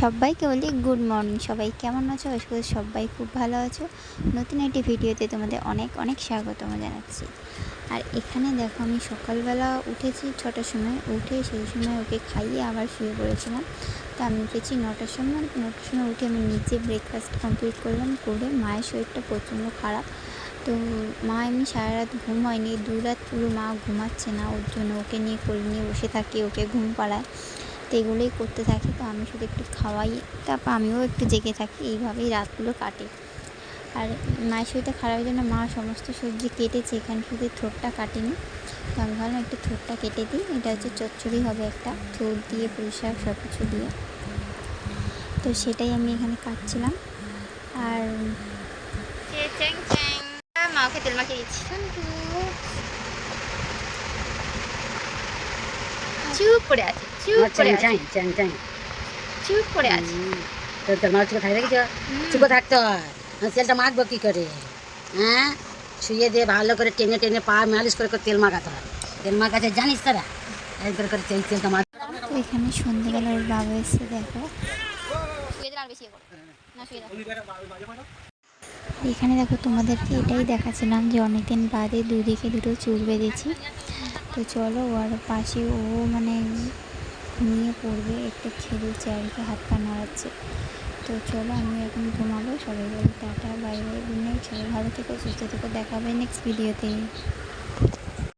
সবাইকে বলি good morning সবাই। কেমন আছো? আশা করি সবাই খুব ভালো আছো। নতুন একটি ভিডিওতে তোমাদের অনেক অনেক স্বাগতম জানাচ্ছি। আর এখানে দেখো, আমি সকালবেলা উঠেছি ছটার সময়। উঠে সেই সময় ওকে খাইয়ে আবার শুয়ে পড়েছিলাম। তো আমি উঠেছি নটার সময়। নটার সময় উঠে আমি নিজে ব্রেকফাস্ট কমপ্লিট করলাম, করে মায়ের শরীরটা প্রচণ্ড খারাপ। তো মা এমনি সারা রাত ঘুম হয়নি। দু রাত পুরো মা ঘুমাচ্ছে না, ওর জন্য ওকে নিয়ে কোলে নিয়ে বসে থাকি, ওকে ঘুম পাড়ায়। তো এগুলোই করতে থাকি, তো আমি শুধু একটু খাওয়াই, তারপর আমিও একটু জেগে থাকি, এইভাবেই রাতগুলো কাটে। আর মায়ের শরীরটা খারাপের জন্য মা সমস্ত সবজি কেটেছে, এখানে শুধু থোরটা কাটেনি। তো আমি ভাবলাম একটু থোরটা কেটে দিই, এটা হচ্ছে চচ্চড়ি হবে একটা থোর দিয়ে, পুঁই সব কিছু দিয়ে। তো সেটাই আমি এখানে কাটছিলাম। আর মাকে তেল চুপ করে আছে। চুপ করে চ্যাং চ্যাং চ্যাং চুপ করে আছে। তোর তোর মাছ থাকে দেখেছ? চুপো থাকতে হয়। তেলটা মাখবো কী করে? হ্যাঁ? শুয়ে দিয়ে ভালো করে টেনে টেনে পা মালিশ করে করে তেল মাখাতে হয়। তেল মাখাতে জানিস তারা এই করে তেল তেলটা মাখ। তো এখানে সন্ধ্যেবেলা ওর বাবা এসে দেখো। এখানে দেখো তোমাদেরকে এটাই দেখাচ্ছিলাম যে অনেকদিন বাদে দুদিকে দুটো চুল বেঁধেছি। তো চলো ও আর পাশে ও মানে ঘুমিয়ে পড়বে, একটা ছেলে চেয়ারকে হাত পা নাড়াচ্ছে। তো চলো, আমি এখন ঘুমাবো। সবাই বলি টাটা, বাই বাই সবাই ভালো থেকো, সুস্থ থেকো দেখাবে নেক্সট ভিডিওতে